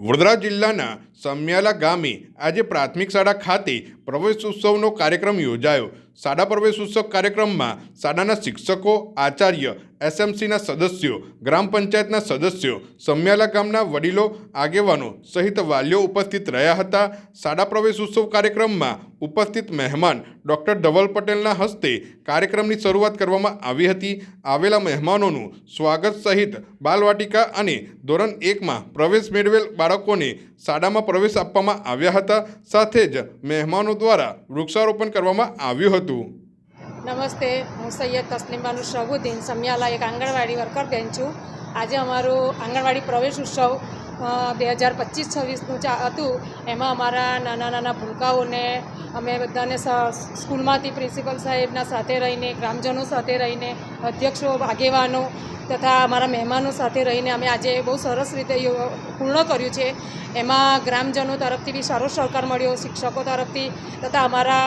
વડોદરા જિલ્લાના સમિયાલા ગામે આજે પ્રાથમિક શાળા ખાતે પ્રવેશ ઉત્સવનો કાર્યક્રમ યોજાયો. શાળા પ્રવેશ ઉત્સવ કાર્યક્રમમાં શાળાના શિક્ષકો, આચાર્ય, એસએમસીના સદસ્યો, ગ્રામ પંચાયતના સદસ્યો, સમ્યાલા ગામના વડીલો, આગેવાનો સહિત વાલીઓ ઉપસ્થિત રહ્યા હતા. શાળા પ્રવેશ ઉત્સવ કાર્યક્રમમાં ઉપસ્થિત મહેમાન ડૉક્ટર ધવલ પટેલના હસ્તે કાર્યક્રમની શરૂઆત કરવામાં આવી હતી. આવેલા મહેમાનોનું સ્વાગત સહિત બાલવાટિકા અને ધોરણ એકમાં પ્રવેશ મેળવેલ બાળકોને શાળામાં પ્રવેશ આપવામાં આવ્યા હતા. સાથે જ મહેમાનો દ્વારા વૃક્ષારોપણ કરવામાં આવ્યું હતું. નમસ્તે, હું સૈયદ તસ્લીમાનું શહુદ્દીન સમિયાલા, એક આંગણવાડી વર્કર બેન છું. આજે અમારું આંગણવાડી પ્રવેશ ઉત્સવ બે હજાર પચીસ છવ્વીસનું હતું. એમાં અમારા નાના નાના ભૂલકાઓને અમે બધાને સ્કૂલમાંથી પ્રિન્સિપલ સાહેબના સાથે રહીને, ગ્રામજનો સાથે રહીને, અધ્યક્ષો, આગેવાનો તથા અમારા મહેમાનો સાથે રહીને અમે આજે બહુ સરસ રીતે પૂર્ણ કર્યું છે. એમાં ગ્રામજનો તરફથી બી સારો સહકાર મળ્યો, શિક્ષકો તરફથી તથા અમારા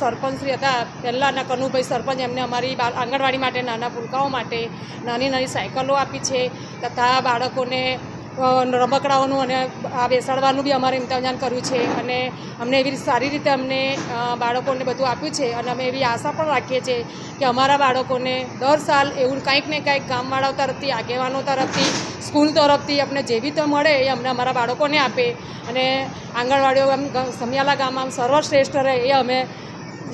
સરપંચશ્રી સરપંચ શ્રી હતા, પહેલાંના કનુભાઈ સરપંચ એમને અમારી આંગણવાડી માટે નાના ભૂલકાઓ માટે નાની નાની સાયકલો આપી છે તથા બાળકોને રમકડાઓનું અને આ બેસાડવાનું બી અમારે ઇંતજામ કર્યું છે અને અમને એવી સારી રીતે અમને બાળકોને બધું આપ્યું છે અને અમે એવી આશા પણ રાખીએ છીએ કે અમારા બાળકોને દર સાલ એવું કંઈક ને કંઈક ગામવાળાઓ તરફથી, આગેવાનો તરફથી, સ્કૂલ તરફથી અમને જે બી તો મળે એ અમને અમારા બાળકોને આપે અને આંગણવાડીઓ આમ સમિયાલા ગામ આમ સર્વશ્રેષ્ઠ રહે એ અમે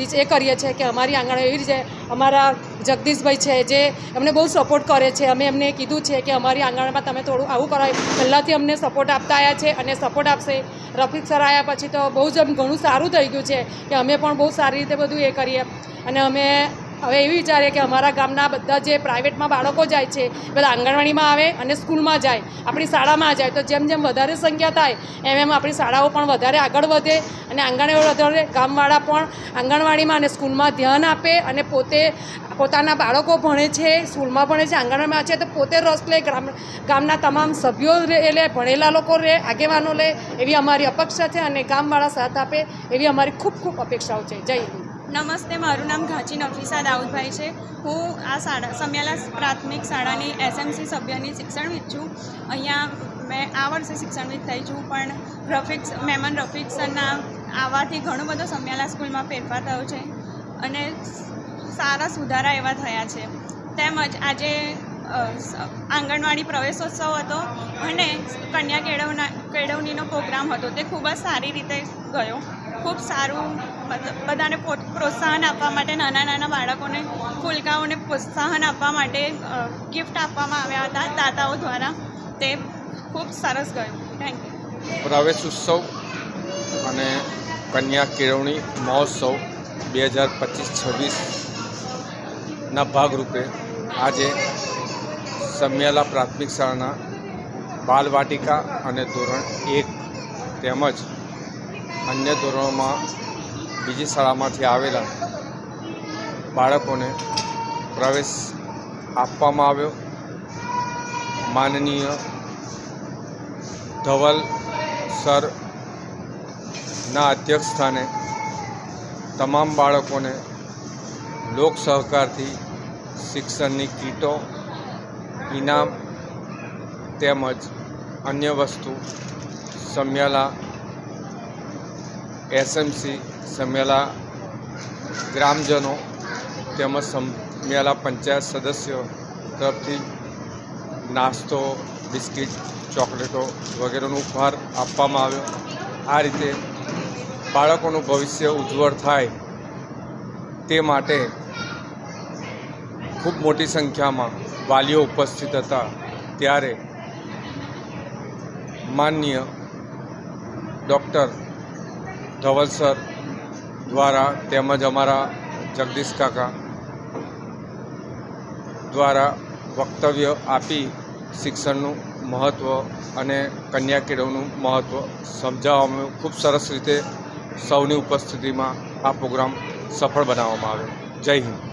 એ કરીએ છીએ કે અમારી આંગણ એવી રીતે અમારા જગદીશભાઈ છે જે અમને બહુ સપોર્ટ કરે છે. અમે એમને કીધું છે કે અમારી આંગણમાં તમે થોડું આવું કરાય. પહેલાંથી અમને સપોર્ટ આપતા આવ્યા છે અને સપોર્ટ આપશે. રફીક સર આવ્યા પછી તો બહુ જ ઘણું સારું થઈ ગયું છે કે અમે પણ બહુ સારી રીતે બધું એ કરીએ. અને અમે હવે એવી વિચારીએ કે અમારા ગામના બધા જે પ્રાઇવેટમાં બાળકો જાય છે બધા આંગણવાડીમાં આવે અને સ્કૂલમાં જાય, આપણી શાળામાં જાય, તો જેમ જેમ વધારે સંખ્યા થાય, એમ એમ આપણી શાળાઓ પણ વધારે આગળ વધે અને આંગણવાડી વધારે ગામવાળા પણ આંગણવાડીમાં અને સ્કૂલમાં ધ્યાન આપે અને પોતે પોતાના બાળકો ભણે છે, સ્કૂલમાં ભણે છે, આંગણવાડીમાં છે, તો પોતે રસ લે, ગ્રામ, ગામના તમામ સભ્યો લે, ભણેલા લોકો રહે આગેવાનો લે, એવી અમારી અપેક્ષા છે અને ગામવાળા સાથ આપે, એવી અમારી ખૂબ ખૂબ અપેક્ષાઓ છે. જય હિન્દ. નમસ્તે, મારું નામ ઘાંચી નફીસા દાઉદભાઈ છે. હું આ શાળા, સમ્યાલા પ્રાથમિક શાળાની એસએમસી સભ્યની શિક્ષણવિદ છું. અહીંયા મેં આ વર્ષે શિક્ષણવિદ થઈ છું, પણ રફીક મહેમાન રફીક સરના આવવાથી ઘણો બધો સમ્યાલા સ્કૂલમાં ફેરફાર થયો છે અને સારા સુધારા એવા થયા છે. તેમજ આજે આંગણવાડી પ્રવેશોત્સવ હતો અને કન્યા કેળવના, કેળવણીનો પ્રોગ્રામ હતો. તે ખૂબ જ સારી રીતે ગયો. ખૂબ સારું બધાને પ્રોત્સાહન આપવા માટે, નાના નાના બાળકોને ફૂલકાઓને પ્રોત્સાહન આપવા માટે ગિફ્ટ આપવામાં આવ્યા હતા દાતાઓ દ્વારા. તે ખૂબ સરસ ગયું. થેન્ક યુ પ્રવેશ ઉત્સવ અને કન્યા કેળવણી મહોત્સવ બે હજાર પચીસ છવ્વીસના ભાગરૂપે આજે સમિયાલા પ્રાથમિક શાળાના બાલવાટિકા અને ધોરણ એક તેમજ અન્ય ધોરણોમાં બીજી શાળામાંથી આવેલા બાળકોને પ્રવેશ આપવામાં આવ્યો. માનનીય ધવલ સર ના અધ્યક્ષ સ્થાને તમામ બાળકોને લોક સહકારથી શિક્ષણની કીટો, ઇનામ તેમજ અન્ય વસ્તુ, સમિયાલા એસએમસી સમેલા ગ્રામજનો તેમજ સમેલા પંચાયત સદસ્યો તરફથી નાસ્તો, બિસ્કિટ, ચોકલેટો વગેરેનો ઉપહાર આપવામાં આવ્યો. આ રીતે બાળકોનું ભવિષ્ય ઉજ્જવળ થાય તે માટે ખૂબ મોટી સંખ્યામાં વાલીઓ ઉપસ્થિત હતા. ત્યારે માનનીય ડૉક્ટર ધવલ સર દ્વારા તેમજ અમારા જગદીશ કાકા દ્વારા વક્તવ્ય આપી શિક્ષણનું મહત્ત્વ અને કન્યા કેળવનું મહત્ત્વ સમજાવવામાં ખૂબ સરસ રીતે સૌની ઉપસ્થિતિમાં આ પ્રોગ્રામ સફળ બનાવવામાં આવ્યો. જય હિન્દ.